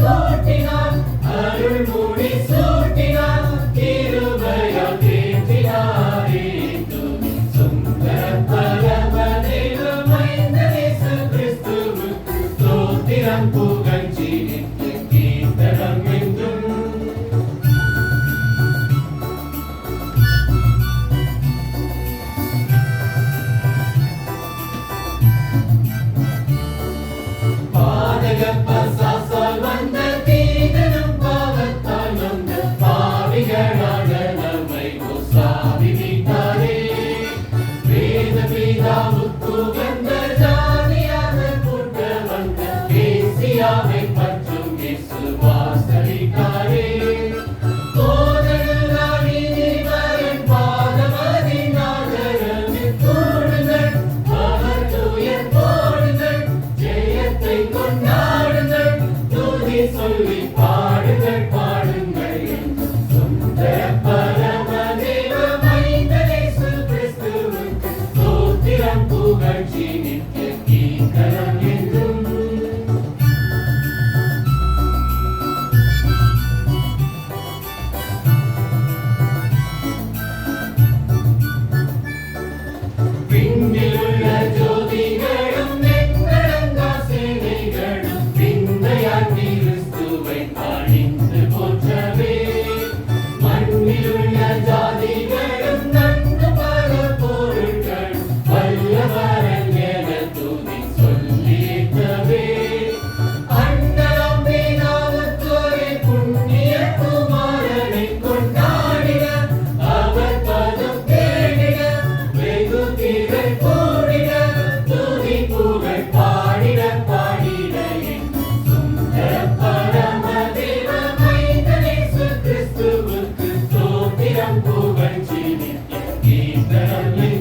காட்டினான் அருள்மொழி சொல் Navidad. than you.